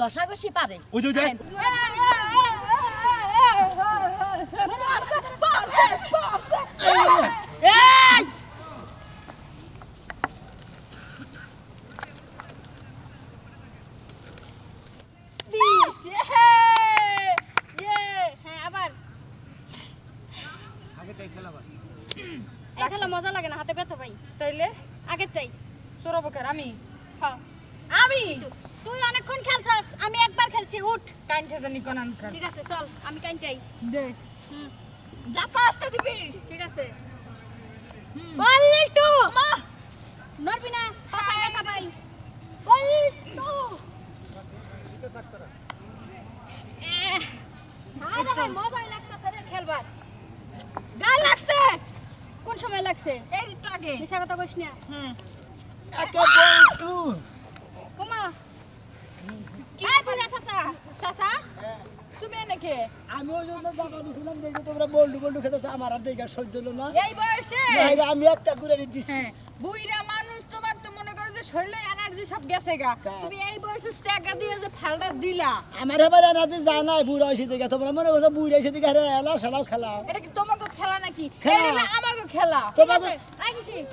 ঘষাঘষি পারে ইয়ে ইয়ে হ্যাঁ আবার এই খেলা মজা লাগে না হাতে তাইলে আগেরটাই। সৌরভকের আমি? হ্যাঁ আমি? তুই অনেকক্ষণ খেলছস আমি একবার খেলছি উঠ। কাইন্টে জানি কোনান ঠিক আছে চল আমি কাইন্টাই। দে। হুম। যাতা আসতে দিবি। ঠিক আছে। বল্টু মা নড়বি না পাছা ব্যথা পাই বল্টু এহ, আরে ভাই মজাই লাগতাছে রে খেলবার গাল লাগছে কোন সময় লাগছে এই মিশা কথা কইস না। হুম। কমা। কি বুড়া সাসা সাসা তুমি এনেকে? আমি ওই জন্য বাবা দেখে তোমরা বল্ডু বল্ডু খেতেছ আমার আর দেখা সহ্য হলো না। এই বয়সে? আমি একটা করে দিচ্ছি হ্যাঁ। বুইরা মানুষ তোমার তো মনে করো যে শরীরে এনার্জি সব গেছে গা। তুমি এই বয়সে স্ট্যাকা দিয়ে যে ফালটা দিলা। আমার এবার এনার্জি জানাই বুড়া হয়েছে দিকে তোমরা মনে করছ বুড়া হয়েছে দিকে আরে এলা সালাও খেলাও এটা কি তোমাকে খেলা নাকি? খেলা। এটা আমাকে খেলা। তোমাকে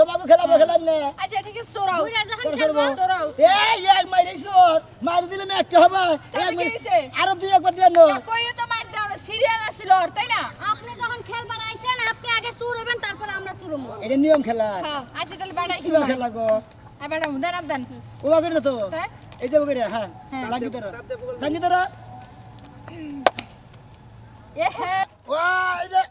তোমাকে খেলাবো খেলার নে। আচ্ছা ঠিক আছে চোরাও বুড়া যখন খেলব। খেলব। এই এক মাইরে চোর মারি দিলে আমি একটা হবে। তাহলে এক মাইরে- আরও দুই একবার দিয়ে নো। কই তো মার দাও সিরিয়াল আছিল তাই না? আপনি যখন খেলবার আইছেন আপনি আগে সুর হবেন তারপরে আমরা সুর হব এটা নিয়ম খেলা। হ্যাঁ আচ্ছা তাহলে বাড়াই কিবা খেলা গো? হ্যাঁ দেন দেন। ওবা করে না তো এই যে করে হ্যাঁ জাঙ্গি ধরো। জাঙ্গি ধরো। এ হ্যাঁ ও এই যে।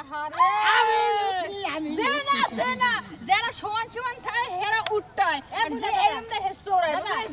আহারে। আমি দিছি, আমি জেনা জেনা যারা সমান সমান থাকে হেরা উঠটায় আর যে এরম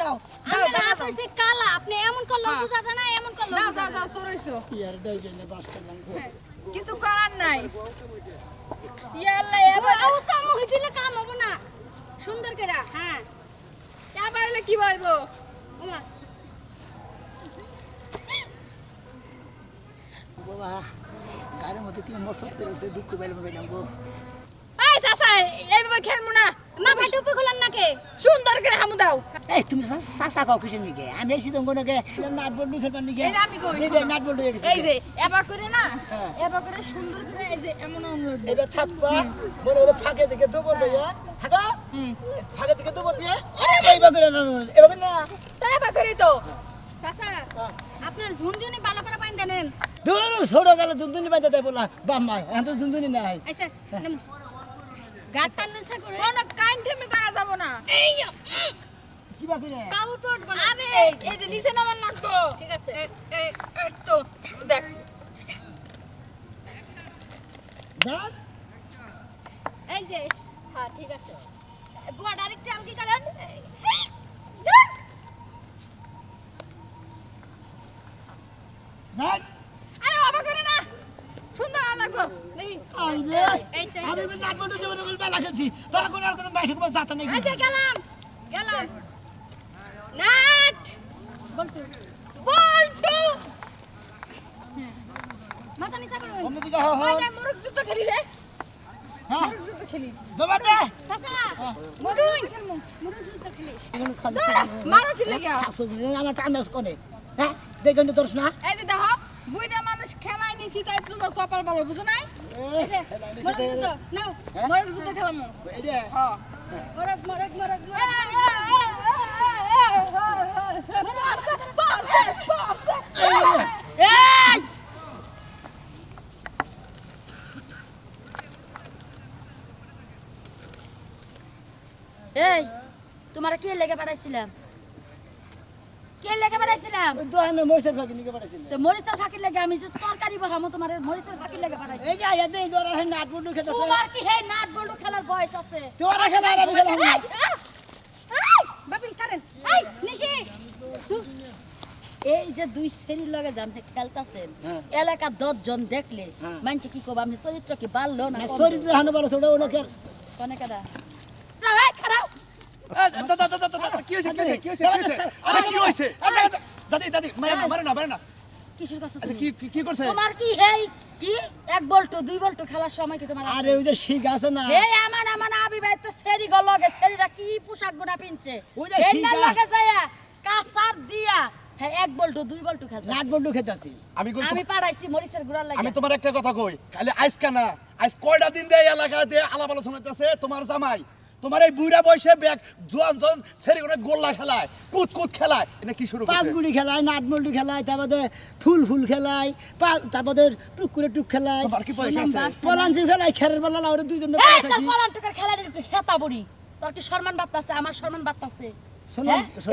দাও। দাও দাও। কইছি কালা আপনি এমন করল হ্যাঁ। না এমন করল দাও দাও দাও চড়াইছো ইয়ার দাই গেলে বাসটা কিছু করার নাই। ইয়াল্লা এবার এবার আউসা মুহি দিলে কাম হব না। সুন্দর করে হ্যাঁ। এবার হলে কি ভাইবো ওমা। বাবা গাড়ির মধ্যে কি মশক করে উঠছে দুঃখ পাইলাম পাইলাম গো। এই চাচা এইভাবে খেলব না। মাথা টুপি খুলেন নাকে সুন্দর করে হামু দাও। এই তুমি সাসা কাও কিসের নিকে? আমি এসে দঙ্গ নাকে নাট বল্টু খেলবার নিকে। এই আমি কই। এই যে নাট হয়ে গেছে। এই যে এবার করে না হ্যাঁ। এবার করে সুন্দর করে এই যে এমন অনুরোধ এটা থাকবা মনে হলো ফাঁকে দিকে দুপুর দিয়ে থাকা। ফাঁকে দিকে দুপুর দিয়ে এইবার করে না এবার না তাই এবার করি তো চাচা আপনার ঝুনঝুনি ভালো করে পাইন দেন দূর ছোট গেলে দুন্দুনি পাইতে দেয় বলা বাম্মা এখন তো দুন্দুনি নাই। আইসা নেম গাট টান নসা করে কোনো কাইন্ডেমি করা যাব না। এই কি বা করে পাউ টোট বানা আরে এই যে। নিচে নামান লাগতো ঠিক আছে। এই এই এই তো দেখ। দেখ এই যে হ্যাঁ ঠিক আছে। গোয়া ডাইরেক্ট চাল কি আরে বাবা করে না। সুন্দর আর লাগবো দেখি আইরে। আমি তো নাট বল্টু জীবনে বলবে লাগাচ্ছি তোরা কোন আর কোন বাইশে কোন জাতা নেই। আচ্ছা গেলাম। গেলাম। নাট! Bolt bolt! মাথা নিচা করুন অন্যদিকে হ হ। মুরগ যুদ্ধ খেলি রে। হ্যাঁ। মুরগ যুদ্ধ খেলি। দবার চাচা। খেলমু মুরুদ যুদ্ধ খেলি মারো খেলে গিয়া আসো আমার টান্দাস কোনে হ্যাঁ দেখুন তো তোরস না এই যে দেখো বুইরা মানুষ খেলায় নিছি তাই তোমার কপাল ভালো বুঝো নাই? নাও খেলামু মরক মরক এই এই তোমার কে লেগে পাঠাইছিলাম? কে লেগে পাঠাইছিলাম? দোকানে ফাঁকি পাঠাইছিল তো মরিচের ফাঁকি লেগে আমি যে তরকারি বহামো তোমার মরিচের ফাঁকি লেগে পাঠাইছি। এই যে জোরা হে নাট খেতেছে। তোমার কি হে নাট খেলার বয়স আছে? তোরা খেলা আর আমি খেলা না। বাপি সারেন এই নিশি। এই যে দুই শ্রেণির লগে জানতে খেলতাছেন হ্যাঁ। এলাকার দশ জন দেখলে হ্যাঁ। মানছে কি কব আপনি চরিত্র কি বাড়লো না? চরিত্র হানো এই, খারাপ কি হয়েছে কি হয়েছে কি হয়েছে আরে কি হয়েছে? দাদি দাদি মারে না মারে না মারে না। কিসের কাছে কি কি- কি করছে? তোমার কি হেই কি? এক বল্টু দুই বল্টু খেলার সময় কি তোমার আরে ওই যে শিখ আছে না? হে আমান আমান আবি ভাই তো সেরি গো লগে সেরিরা কি পোশাক গুনা পিনছে? ওই যে এই লগে যায়া কাসার দিয়া হ্যাঁ এক বল্টু দুই বল্টু খেলতে বল্টু খেতেছি আমি কই আমি পাড়াইছি মরিচের গুড়ার লাগে আমি তোমার একটা কথা কই খালি আজকে না আজ কয়টা দিন দেয় এলাকা দিয়ে আলাপ আলোচনা তোমার জামাই তোমার এই বুড়া বয়সে ব্যাগ জোয়ান জন ছেড়ে করে গোল্লা খেলায় কুদ কুদ খেলায়। এটা কি শুরু পাঁচ গুড়ি খেলায় নাটমল্ডি খেলায় তারপরে ফুল ফুল খেলায় পা তারপরে টুক করে টুক খেলায় পলাঞ্চির খেলায় খেরের বলা লাউরে দুইজন খেলা হেতা বুড়ি। তোর কি সম্মান বার্তা আছে আমার সম্মান বার্তা আছে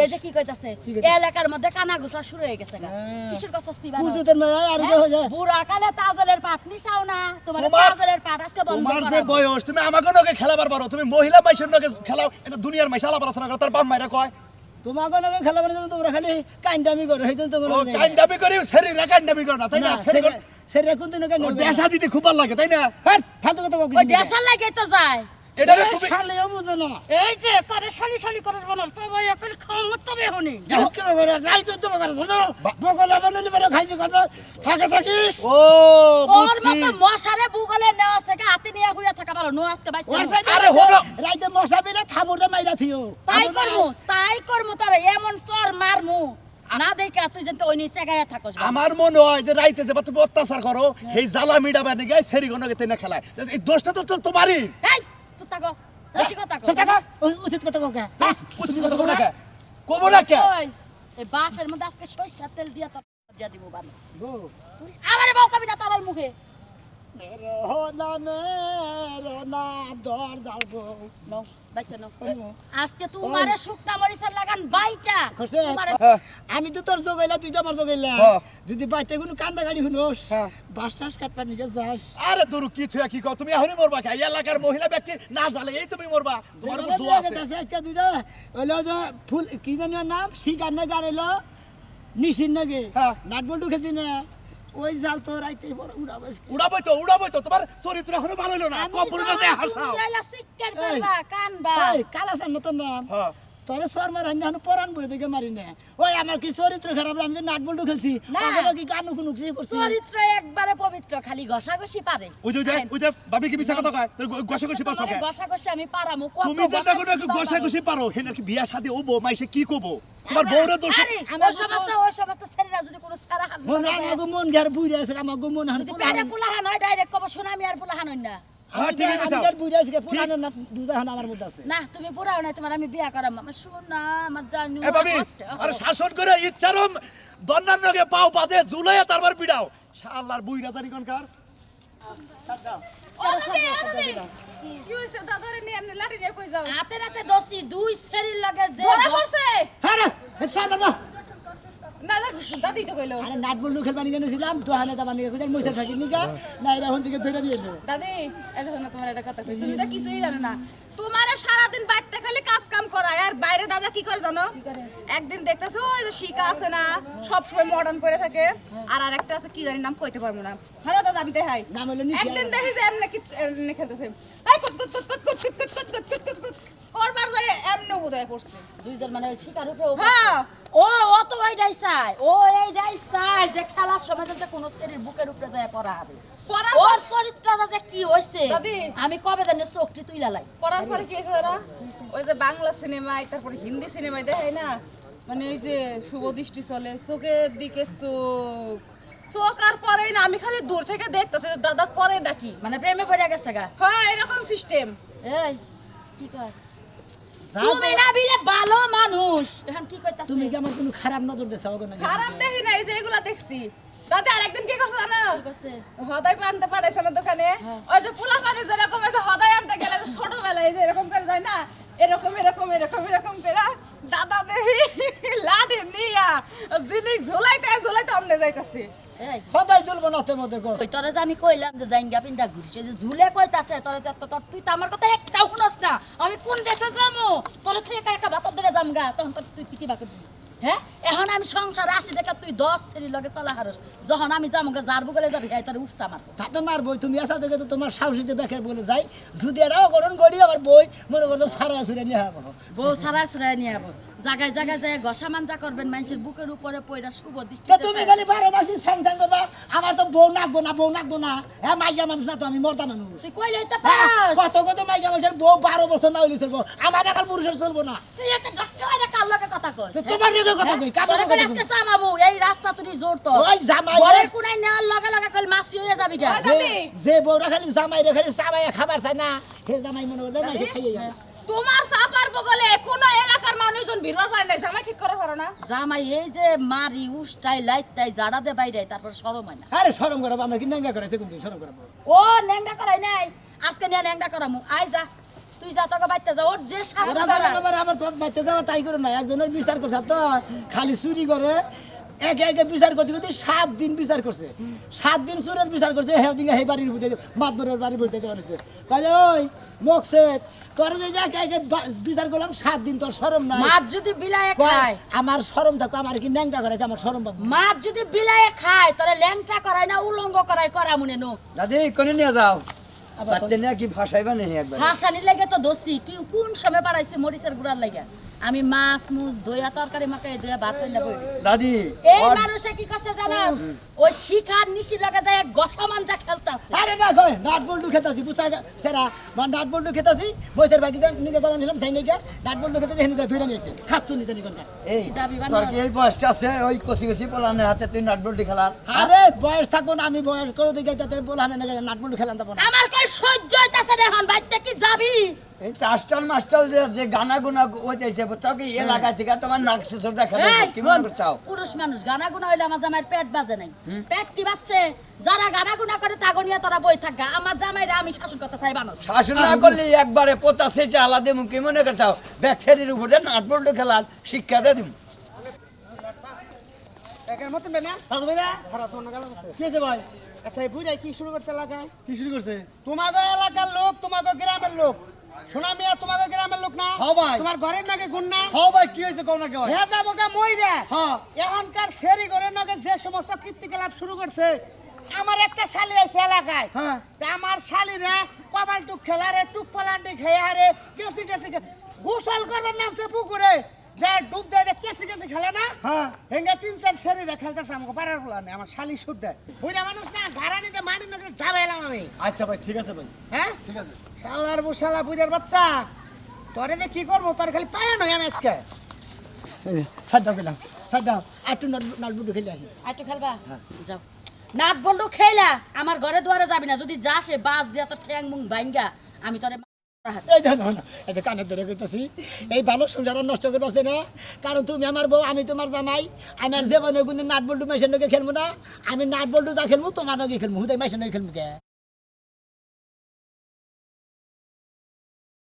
এই যে কি কইতাছে? এলাকার মধ্যে কানা ঘুষা শুরু হয়ে গেছে হ্যাঁ। কথা আর হয়ে? যায়। বুড়া কালে তাজলের পাট নিছাও না। তোমার তাজলের পাট আজকে বন্ধ তোমার যে বয়স তুমি আমাকে নগে খেলাবার পারো তুমি মহিলা মাইসের নগে খেলাও এটা দুনিয়ার মাইসা আলাপ আলোচনা করো তার বাপ মাইরা কয়। তোমাকে নাকি খেলা মানে তোমরা খালি কাইন্ডামি করো জন্য তো কাইন্ডামি করি সেরি রে কাইন্ডামি করো না তাই না? সেরি কোন দিন কাইন্ডামি দেশা দিতে খুব ভালো লাগে তাই না? হ্যাঁ ফালতু কথা ওই দেশার লাগে তো যায়। এটা তুমি শালেও বুঝে না। এই যে করে শালি শালি করে বনার সবাই এখন ক্ষমতা যাই হোক কেমন করে রাইতো তো করে জানো বগলা বানালি মানে খাইছি কথা ফাঁকে থাকিস? ও তোর বুঝছি। মতো মশারে বুগলে নেওয়া থেকে হাতে নিয়ে হুইয়া থাকা ভালো নো আজকে ওর নো। সাইডে আরে হলো। রাইতে মশা পেলে থাবুরটা মাইরা থিও। তাই করমু তাই করমু তোর এমন চর মারমু। না দেখে তুই যেন ওই নিচে গায়ে থাকস। আমার মনে হয় যে রাইতে যে তুমি অত্যাচার করো সেই জ্বালা মিডা বানি গায়ে সেরি গনকে তেনে খেলায়। এই দোষটা তো তো তোমারই এই চুপ থাকো বেশি কথা কও। সেটা উচিত কথা কোকা হ্যাঁ, উচিত কথা কবো না কে কবো না কে? এই বাসের মধ্যে আজকে সরিষার তেল দিয়া তোর দিয়া দিব বানো। তুই আমারে বাউ কবি না তোর ওই মুখে। আজকে তোমারে শুকনা মরিচের লাগান বাইটা। খসে তোমারে হ্যাঁ। আমি তো তোর জগাইলা তুই তো আমার জগাইলা। হ্যাঁ। যদি বাইতে কোনো কান্দা গাড়ি শুনোস হ্যাঁ। বাস টাস কাটপা নিকে যাস। আরে দরু কি থুয়া কি কও? তুমি এখনই মরবা কে? এই এলাকার মহিলা ব্যক্তি না জালে এই তুমি মরবা। তোমার উপর দোয়া আছে। আজকে দুইটা যে ফুল কি জানি নাম? শিকার না গাড়িলো নিশির নাগে হ্যাঁ। নাট বল্টু খেলছি না? ওই জাল তো রাইতেই বড় উড়াবো উড়াবো তো উড়াবো তো। তোমার চরিত্র এখনও ভালো হলো না। কম্পিউটার যে হাসাও কানবা। কালাসান মতো নাম। হ্যাঁ। তোরে সর মার হান্ডা হানু পরান বলে দেখে মারি না। ওই আমার কি চরিত্র খারাপ আমি যে নাট বল্টু খেলছি। ওগুলো কি কানু কুনু কি করছি? চরিত্র একবারে পবিত্র খালি ঘষাঘষি পারে। ওই যে ওই যে ভাবি কি মিছা কথা কয়? তোর গসি পারছ কে? ঘষাঘষি আমি পারামু কত তুমি যেটা কোনো গসি পারো হে নাকি বিয়া শাদী? হব মাইসে কি কবো তোমার বউরে দোষ আমার সমস্ত ওই সমস্ত ছেলেরা যদি কোনো সারা হাত মন আমাকে মন ঘর বুড়ে আছে আমাকে মন হান বাইরে পুলাহান হয় ডাইরেক্ট কব শোনা আমি আর পুলাহান হই না। হ্যাঁ ঠিক আছে আমি বুড়ে আছে পুরানো না দুজা হান আমার মধ্যে আছে। না তুমি পুরাও তোমার আমি বিয়া করাম। আমার শোনা আমার জানু এ ভাবি আরে শাসন করে ইচ্ছারম দন্নার নগে পাও বাজে জুলাইয়া তারবার পিড়াও। শালার বুই রাজারি কোনকার হাতে রাতে দোষী দুই ছেড়ির লগে যে হ্যাঁ রে সারা না না দাদি তো কইলো। আরে নাট বল্টু খেলবা নিয়ে গেছিলাম তো হানে তাবা নিয়ে গেছিলাম মইসা থাকি নিকা না এরা হন থেকে ধরে নিয়ে এলো। দাদি এটা শোনো তোমার একটা কথা কই তুমি তো কিছুই জানো না। তোমারে সারাদিন বাইরে খালি কাজ কাম করায় আর বাইরে দাদা কি করে জানো? একদিন দেখতেছো ওই যে শিকা আছে না সব সময় মডার্ন করে থাকে আর আরেকটা আছে কি জানি নাম কইতে পারব না। হ্যাঁ দাদা আমি দেখাই। হলো। একদিন দেখি যে এমনি খেলতেছে। এই কুত কুত কুত কুত কুত কুত কুত কুত কুত কুত কুত কুত করবার যায় এমনি বোধহয় পড়ছে দুইজন মানে ওই শিকার উপরে হ্যাঁ। ও ও তো ওইটাই চাই ও এইটাই চাই যে খেলার সময় যাতে কোনো ছেলের বুকের উপরে যায় পড়া হবে। ওর চরিত্রটা যে কি হইছে আমি কবে জানি চোখটি তুইলা লাই। পড়ার পরে কি হয়েছে দাদা ওই যে বাংলা সিনেমায় তারপরে হিন্দি সিনেমায় দেখায় না? মানে ওই যে শুভ দৃষ্টি চলে চোখের দিকে চোখ। চোখ আর পরেই না আমি খালি দূর থেকে দেখতেছি দাদা করে নাকি? মানে প্রেমে পড়ে গেছে গা। হ্যাঁ এরকম সিস্টেম এই কি কয়? তুমি না বিলে ভালো মানুষ। এখন কি কইতাছ? তুমি কি আমার কোনো খারাপ নজর দেখছ ওকে না খারাপ দেখি না এই যে এগুলা দেখছি। দাদা আরেকদিন কি করছে জানো? কইছে হদাই আনতে পারেছে না দোকানে। ওই যে পোলা পানি যেরকম আছে হদাই আনতে গেলে যে ছোটবেলায় যে এরকম করে যায় না? এরকম এরকম এরকম এরকম করে। দাদা দেখি লাঠি নিয়া জিনিস অমনে যাইতাছে। এই। সদাই দুলবো নাতে মধ্যে কর যে আমি কইলাম যে জাইঙ্গা পিন্দা ঘুরিছে যে ঝুলে কইতাছে তোরে যে তোর তুই তো আমার কথা একটাও শুনস না। আমি কোন দেশে যামু তোরে থেকে একা একটা বাতার ধরে যামগা তখন তোর তুই কি বাকে হ্যাঁ? এখন আমি সংসার আসি দেখে তুই দশ ছেলের লগে চলা হারস। যখন আমি যামগা যার বুকলে যাবি হ্যাঁ তোর উষ্টা মারবো। তাতে মার বই তুমি আসা থেকে তো তোমার সাহসীতে বেকার বলে যাই। যদি এরাও গরম করি আবার বই মনে করতো সারা সুরে নিয়ে বউ সারা সারা নিয়ে জায়গায় জায়গায় যায় ঘষা মাঞ্জা করবেন মানুষের বুকের উপরে পয়রা শুভ তা দৃষ্টিতে তুমি। খালি বারো মাসি স্যাং স্যাং করবা আমার তো বউ নাকবো না বউ নাকবো না। হ্যাঁ মাইয়া মানুষ না তো আমি মর্দা মানুষ। তুই কইলেই তো হ্যাঁ, পাস। কত কত মাইয়া মানুষের বউ বারো বছর না হইলে চলবো। আমার একাল পুরুষের চলবো না। তুই একটা ধাক্কা মাইরা কার লগে কথা কস? তোমার লগে কথা কই, কার লগে কথা আজকে কই? চাবাবো এই রাস্তা তুই জোর তো। ওই জামাই ঘরের কোনায় নেওয়ার লগে লগে কল মাসি হয়ে যাবি গা। যে- বউরা খালি জামাই রে খালি চাবাইয়া খাবার চায় না হে জামাই মনে করলে মাসে খাইয়ে যাবে। তোমার চাপার বগলে কোন এলাকার মানুষজন ভিড় পারে নাই জামাই ঠিক করে পারো না। জামাই এই যে মারি উষ্টাই লাইতাই জাড়া দে বাইরে তারপর সরম হয় না আরে শরম করাবো আমরা কি ন্যাংরা করেছে কোনদিন শরম করাবো ও ন্যাংটা করাই নাই। আজকে নিয়ে ন্যাংটা করামু। আই যা তুই যা তোকে বাইতে যা ওর যে করা আবার আবার তোর বাচ্চা যাওয়া তাই করে না। একজনের বিচার করছে তো খালি চুরি করে একে একে বিচার করতে করতে সাত দিন বিচার করছে। সাত দিন চুরের বিচার করছে হ্যাঁ দিন হে বাড়ির বুঝতে মাতবরের বাড়ি বুঝতে বানিয়েছে কাজে ওই মকসে তোর যে যে একে একে বিচার করলাম সাত দিন তোর সরম নাই। মাছ যদি বিলায়ে খায়। আমার সরম থাকো আমার কি ন্যাংটা করেছে আমার সরম পাবো মাছ যদি বিলায় খায় তোরে ল্যাংটা করায় না উলঙ্গ করায় করা মনে নো। দাদি কোনে নিয়ে যাও? বাচ্চা নিয়ে কি ভাষাইবা নেই একবার? হাসানির লাগে তো দোষী। কোন সময় পাড়াইছে মরিচের গুড়ার লাগে? আমি মাছ মুছ দইয়া তরকারি মাখাই দইয়া ভাত খাই বই দাদি এই মানুষে কি করছে জানাস? ওই শিখার নিশি লগে যায় গসা মাঞ্জা খেলতাছে। আরে না কই? নাট বল্টু খেতাছি বুঝা সেরা মানে নাট বল্টু খেতাছি বইসের বাকি দেন নিকে জমা নিলাম তাই নাকি নাট বল্টু খেতে হেনে ধরে নিয়েছে। খাচ্ছু নিতে নিকন এই। তোর কি এই বয়সটা আছে? ওই কষি কষি পোলানের হাতে তুই নাটবল্টি খেলার। আরে বয়স থাকব না আমি বয়স করে দিকে যাতে না নাট বল্টু খেলান না। আমার কই সহ্য হইতাছে রে হন বাইতে কি যাবি? এই চাষটার মাস্টার যে- গানা গুনা কি? এলাকা থেকে তোমার নাক দেখা কি মনে পুরুষ মানুষ গানা গুনা হইলে আমার জামাইয়ের পেট বাজে নাই। পেট কি বাজছে? যারা গানা গুনা করে তোরা বই থাকা আমার জামাইরা আমি শাসন করতে চাই বানর শাসন না করলে একবারে পোতা সেচে আলাদা মুখ মনে করছাও ব্যাকসারির উপরে খেলার শিক্ষা দিয়ে দিব। একের মতন না? দাদু না? খারাপ তো গেল কি আছে ভাই? আচ্ছা এই বুড়াই কি শুরু করছে এলাকায়? কি শুরু করছে? তোমাদের এলাকার লোক তোমাদের গ্রামের লোক। শোনা মিয়া তোমাকে গ্রামের লোক না? হ্যাঁ ভাই। তোমার ঘরের নাকি গুণ না? হ্যাঁ ভাই কি হয়েছে কও নাকি হ্যাঁ যাব কে মইরা। হ্যাঁ। এখনকার সেরি ঘরের নাকি যে সমস্ত কীর্তিকলাপ শুরু করছে আমার একটা শালি আছে এলাকায়। হ্যাঁ। আমার শালিরা কমাল টুক খেলারে টুক পালান্টি খেয়ে হারে কেসি কেসি খে- গোসল করবার নামছে পুকুরে। যে ডুব দেয় যে কেসি কেসি খেলে না হ্যাঁ। হেঙ্গে তিন চার সেরিরা খেলতেছে আমাকে পাড়ার বলা নেই আমার শালি শুদ্ধ বুড়া মানুষ না ঘাড়ানিতে মাটি নাকি ঢাবে এলাম আমি। আচ্ছা ভাই ঠিক আছে ভাই। হ্যাঁ? ঠিক আছে। শালার বুশালা বুড়ার বাচ্চা তোরে যে কি করব তোর খালি পায় নয় আমি আজকে। সাদ্দাও গেলাম সাদ্দাও আর একটু নালবুডু খেলে আসি। একটু খেলবা? যাও। নাট বল্টু খেলা আমার ঘরে দুয়ারে যাবি না যদি যাস বাস দিয়া তোর ঠ্যাং মুং ভাঙ্গা আমি তোরে কইতাছি এই নষ্ট তুমি আমার আমি জীবনে কিন্তু নাট বল্টু মেশিন খেলব না, আমি নাট বল্টু যা খেলব, তোমার নগে খেলব। হুদাই মেশিন খেলব কে?